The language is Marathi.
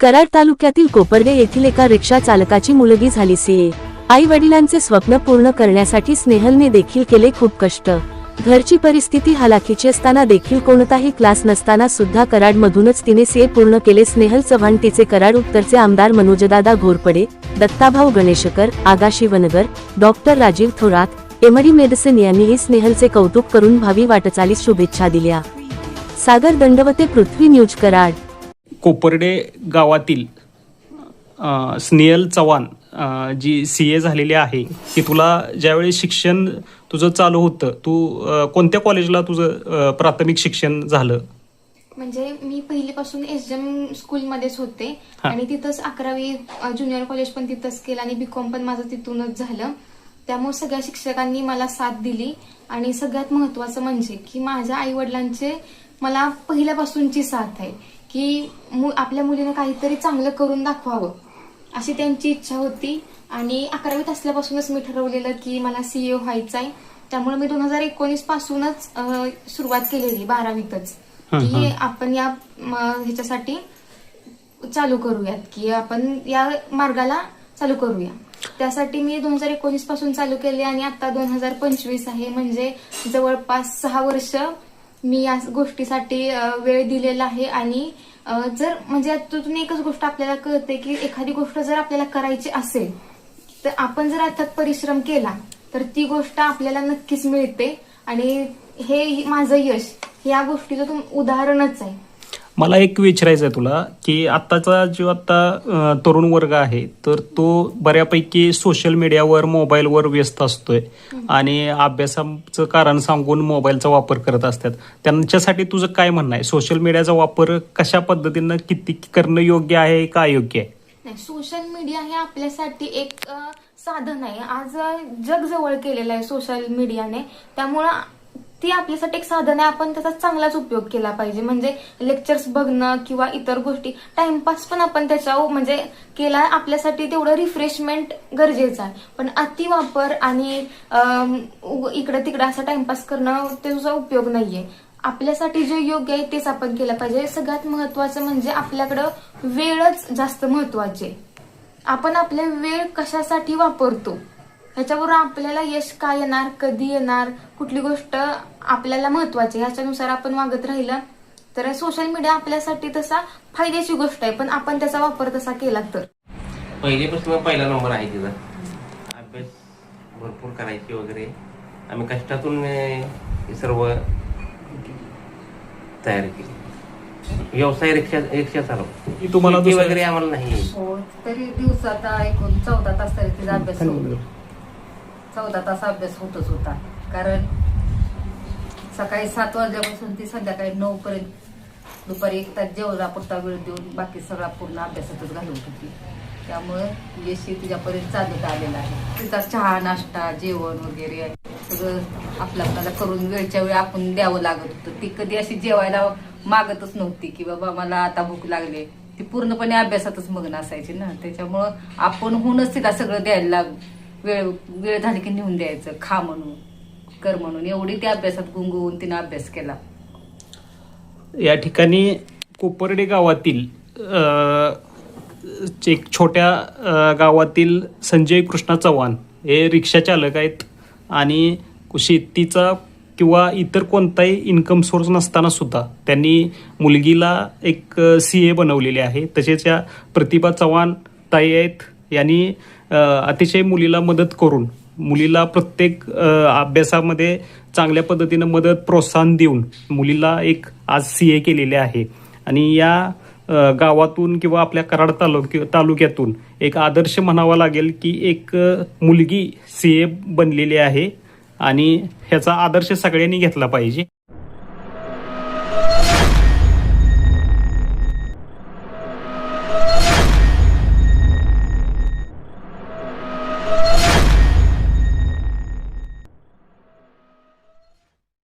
कराड तालुक्यातील कोपर्डे येथील एका रिक्षा चालकाची मुलगी झाली सीए आई वडिलांचे स्वप्न पूर्ण करण्यासाठी स्नेहलने देखील केले खूप कष्ट. घरची परिस्थिती हालाखीची असताना देखील कोणताही क्लास नसताना सुद्धा कराडमधूनच तिने सीए पूर्ण केले. स्नेहल चव्हाण तिचे कराड उत्तरचे आमदार मनोजदादा Ghorpade Dattabhau Ganeshkar Agashi वनगर doctor Rajeev Thorat MD medicine यांनीही स्नेहलचे कौतुक करून भावी वाटचालीस शुभेच्छा दिल्या. सागर दंडवते पृथ्वी न्यूज कराड. कोपर्डे गावातील स्नेहल चव्हाण जी सी ए झालेली आहे की तुला ज्यावेळी शिक्षण तुझं चालू होतं तू कोणत्या कॉलेजला तुझं प्राथमिक शिक्षण झालं? म्हणजे मी पहिलीपासून एस एम स्कूलमध्येच होते. आणि तिथंच अकरावी ज्युनियर कॉलेज पण तिथंच केलं आणि बीकॉम पण माझं तिथूनच झालं. त्यामुळे सगळ्या शिक्षकांनी मला साथ दिली. आणि सगळ्यात महत्वाचं म्हणजे की माझ्या आई वडिलांचे मला पहिल्यापासूनची साथ आहे. की मु- आपल्या मुलीने काहीतरी चांगलं करून दाखवावं. अशी त्यांची इच्छा होती. आणि अकरावीत असल्यापासूनच मी ठरवलेलं की मला सीए व्हायचं आहे त्यामुळे मी दोन हजार एकोणीस पासूनच सुरुवात केलेली बारावीतच. की. आपण या ह्याच्यासाठी चालू करूयात. की आपण या मार्गाला चालू करूया. त्यासाठी मी दोन हजार एकोणीसपासून चालू केले आणि आता दोन हजार पंचवीस आहे. म्हणजे जवळपास सहा वर्ष मी या गोष्टीसाठी वेळ दिलेला आहे आणि जर म्हणजे यातून एकच गोष्ट आपल्याला कळते की एखादी गोष्ट जर आपल्याला करायची असेल तर आपण जर अथक परिश्रम केला तर ती गोष्ट आपल्याला नक्कीच मिळते. आणि हे माझं यश या गोष्टीचं तुम उदाहरणच आहे. मला एक विचारायचं आहे तुला की आत्ताचा जो आता तरुण वर्ग आहे तर तो बऱ्यापैकी सोशल मीडियावर मोबाईलवर व्यस्त असतोय. आणि अभ्यासाचं कारण सांगून मोबाईलचा वापर करत असतात. त्यांच्यासाठी तुझं काय म्हणणं आहे? सोशल मीडियाचा वापर कशा पद्धतीनं किती करणं योग्य आहे का अयोग्य आहे? नाही सोशल मीडिया हे आपल्यासाठी एक साधन आहे. आज जग जवळ केलेलं आहे सोशल मीडियाने त्यामुळं ती आपल्यासाठी एक साधन आहे. आपण त्याचा चांगलाच उपयोग केला पाहिजे. म्हणजे लेक्चर्स बघणं किंवा इतर गोष्टी टाइमपास पण आपण त्याच्यावर म्हणजे केला आपल्यासाठी तेवढं रिफ्रेशमेंट गरजेचं आहे. पण अतिवापर आणि इकडं तिकडं असा टाइमपास करणं त्याचा उपयोग नाहीये. आपल्यासाठी जे योग्य आहे तेच आपण केलं पाहिजे. सगळ्यात महत्वाचं म्हणजे आपल्याकडं वेळच जास्त महत्त्वाचे आपण आपले वेळ कशासाठी वापरतो? ह्याच्यावर आपल्याला यश काय येणार कधी येणार कुठली गोष्ट आपल्याला महत्वाची आहे ह्याच्यानुसार आपण वागत राहिलं तर सोशल मीडिया आपल्यासाठी तसा फायद्याची गोष्ट आहे पण आपण त्याचा वापर तसा केला तर. पहिलेपासून पहिला नंबर आहे तिचा. अभ्यास भरपूर करायची वगैरे. आम्ही कष्टातून हे सर्व तयार केली. व्यवसाय रिक्षा रिक्षा चालव तुम्हाला वगैरे आम्हाला नाही. हो तरी दिवसाचा एकूण चौदा तास तरी तिचा अभ्यास चौदा तास अभ्यास होतच होता. कारण सकाळी सात वाजल्यापासून ती संध्याकाळी नऊ पर्यंत दुपारी एक तास जेवणापुरता वेळ देऊन बाकी सगळा पूर्ण अभ्यासातच घालवत होती. त्यामुळे यश तुझ्यापर्यंत तिच्यापर्यंत चालत आलेला आहे. तिचा चहा नाश्ता जेवण वगैरे सगळं आपलं आपल्याला करून वेळच्या वेळी आपण द्यावं लागत होतं. ती कधी अशी जेवायला मागतच नव्हती की बाबा मला आता भूक लागली. ती पूर्णपणे अभ्यासातच मग्न असायची ना. त्याच्यामुळं आपण होऊनच तिला सगळं द्यायला लाग वेळ वेळ झाली की नेऊन द्यायचं खा म्हणून कर म्हणून. एवढी त्या अभ्यासात गुंगवून तिनं अभ्यास केला. या ठिकाणी कोपर्डे गावातील एक छोट्या गावातील संजय कृष्णा चव्हाण हे रिक्षा चालक आहेत आणि शेतीचा किंवा इतर कोणताही इन्कम सोर्स नसताना सुद्धा त्यांनी मुलगीला एक सी ए बनवलेली आहे. तसेच या प्रतिभा चव्हाण ताई आहेत यांनी अतिशय मुलीला मदत करून मुलीला प्रत्येक अभ्यासामध्ये चांगल्या पद्धतीनं मदत प्रोत्साहन देऊन मुलीला एक आज सी ए केलेले आहे. आणि या गावातून किंवा आपल्या कराड तालुक तालुक्यातून एक आदर्श म्हणावा लागेल की एक मुलगी सी ए बनलेली आहे आणि ह्याचा आदर्श सगळ्यांनी घेतला पाहिजे.